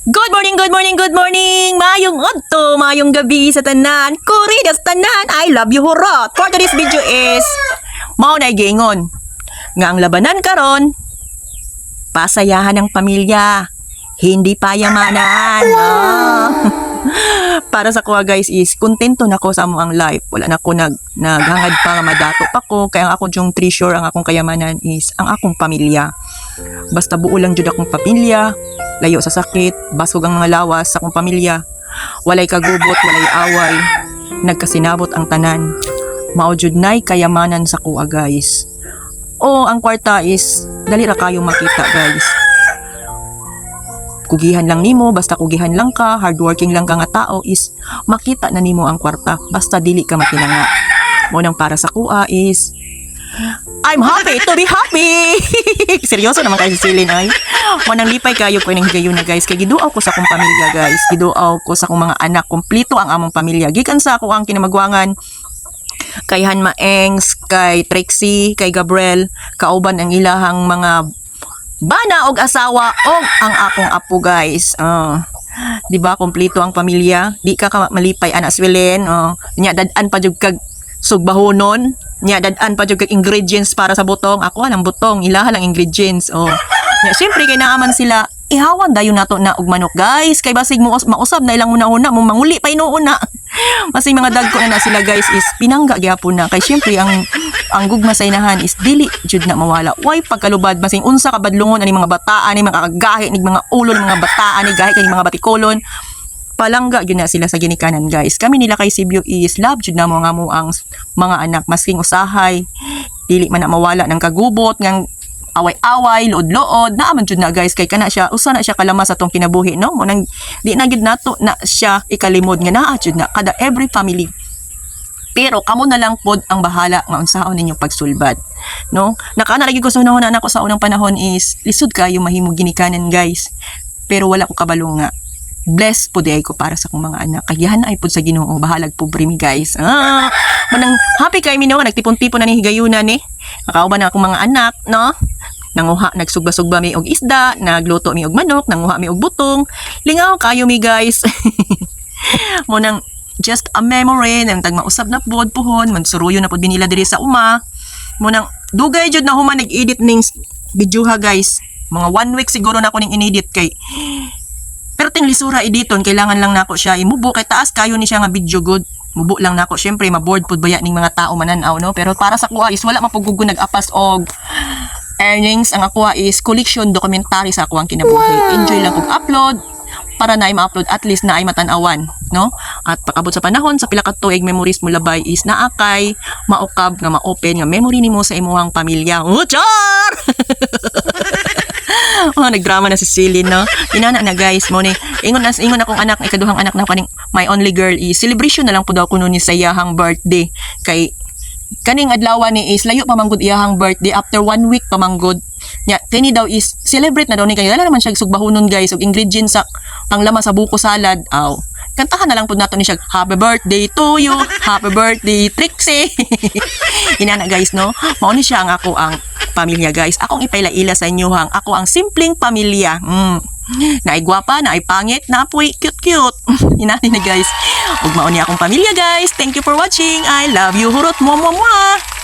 Good morning, good morning, good morning! Mayong adto, mayong gabi sa tanan. Kuridas tanan, I love you hurot! For today's video is, mao na gingon. Nga ang labanan karon, pasayahan ng pamilya, hindi payamanan. Ah. Para sa kuha guys is, kontento na ko sa amo ang life. Wala na ko nag, naghangad pa nga madato pa ko. Kaya ang ako yung treasure, ang akong kayamanan is ang akong pamilya. Basta buo lang jud akong pamilya, layo sa sakit, basog ang mga lawas sa akong pamilya. Walay kagubot, walay away, nagkasinabot ang tanan. Jud nay kayamanan sa kuha guys. O ang kwarta is dali ra kayo makita guys. Kugihan lang nimo, basta kugihan lang ka, hardworking lang ka nga tao is makita na nimo ang kwarta basta dili ka makinanga. Mo nang para sa kuha is I'm happy to be happy. Seryoso naman kayo si Silin ay. Mo nang lipay kayo ko nang higayon na guys. Kay giduaw ko sa akong pamilya guys. Giduaw ko sa akong mga anak. Kumplito ang among pamilya. Gikan sa ako ang kinamagwangan kay Han Maengs, kay Trixie, kay Gabriel, kauban ang ilahang mga bana og asawa og ang akong apo guys. Uh, di ba kompleto ang pamilya? Di ka ka malipay anak swelen. Uh, nya dadan pa jud kag sugbahonon. Nya dadan pa jud kag ingredients para sa butong. Ako ang butong, ilaha lang ingredients. Oh. Nya syempre kay naaman sila ihawan dayon nato na og manok guys kay basig mo mausab na ilang una-una mo manguli pa inuuna Masing mga dagko na na sila guys is pinangga gyapon na kay syempre ang ang gugma sa inahan is dili jud na mawala. Why pagkalubad masing unsa ka badlungon ani mga bataan ni mga kagahi ni mga ulo ng mga bataan ni gahi kay mga batikolon. Palangga gyud na sila sa ginikanan guys. Kami nila kay Sibyo is love jud na mo mo ang mga anak masking usahay. Dili man na mawala ng kagubot ngang away-away, lood-lood, naaman jud na guys kay kana siya usa na siya kalama sa tong kinabuhi no mo nang di na gid nato na siya ikalimod nga naa jud na kada every family pero kamo na lang pod ang bahala nga unsaon ninyo pagsulbad no nakana lagi ko sa unang anak ko sa unang panahon is lisod kayo mahimo ginikanan guys pero wala ko kabalo nga blessed po di ko para sa akong mga anak. Kayahan ay po sa ginoo. Bahalag po mi guys. Ah, manang happy kay mi no. Nagtipon-tipon na ni higayunan ni. Nakauban na akong mga anak, no? Nanguha, nagsugba-sugba mi og isda, nagluto mi og manok, nanguha mi og butong. Lingaw kayo mi guys. mo nang just a memory nang tag mausab na pod puhon, mansuruyo na pod binila diri sa uma. Mo nang dugay jud na human nag-edit ning video ha guys. Mga one week siguro na ako ning inedit kay pero ting lisura editon kailangan lang nako siya imubo kay taas kayo ni siya nga video good. Mubo lang nako syempre maboard pud baya ning mga tao mananaw no pero para sa kuha is wala mapugugod nag-apas og earnings ang akuha is collection documentary sa akuang kinabuhi. Enjoy lang og upload para na ma-upload at least na ay matanawan, no? At pakabot sa panahon sa pila ka tuig memories mo labay is naakay maukab nga ma-open nga memory nimo sa imuhang pamilya. Oh, char! oh, nagdrama na si Celine, no? Inana na guys, mo ni ingon nas ingon akong anak, ikaduhang anak na kaning my only girl is celebration na lang po daw kuno ni sa iyahang birthday kay kaning adlaw ni is layo pa manggod iyahang birthday after one week pa manggod nya kini daw is celebrate na daw ni kay wala naman siya sugbahonon guys og ingredients sa panglama sa buko salad. Aw. Kantahan na lang pud nato ni siya happy birthday to you happy birthday Trixie. Inana guys no? Mao ni siya ang ako ang pamilya guys. Akong ipailaila sa inyo hang ako ang simpleng pamilya. Mm. Na ay gwapa, na ay pangit, na apoy cute-cute. Inani na guys. Ug mao ni akong pamilya guys. Thank you for watching. I love you. Hurot mo mo mo.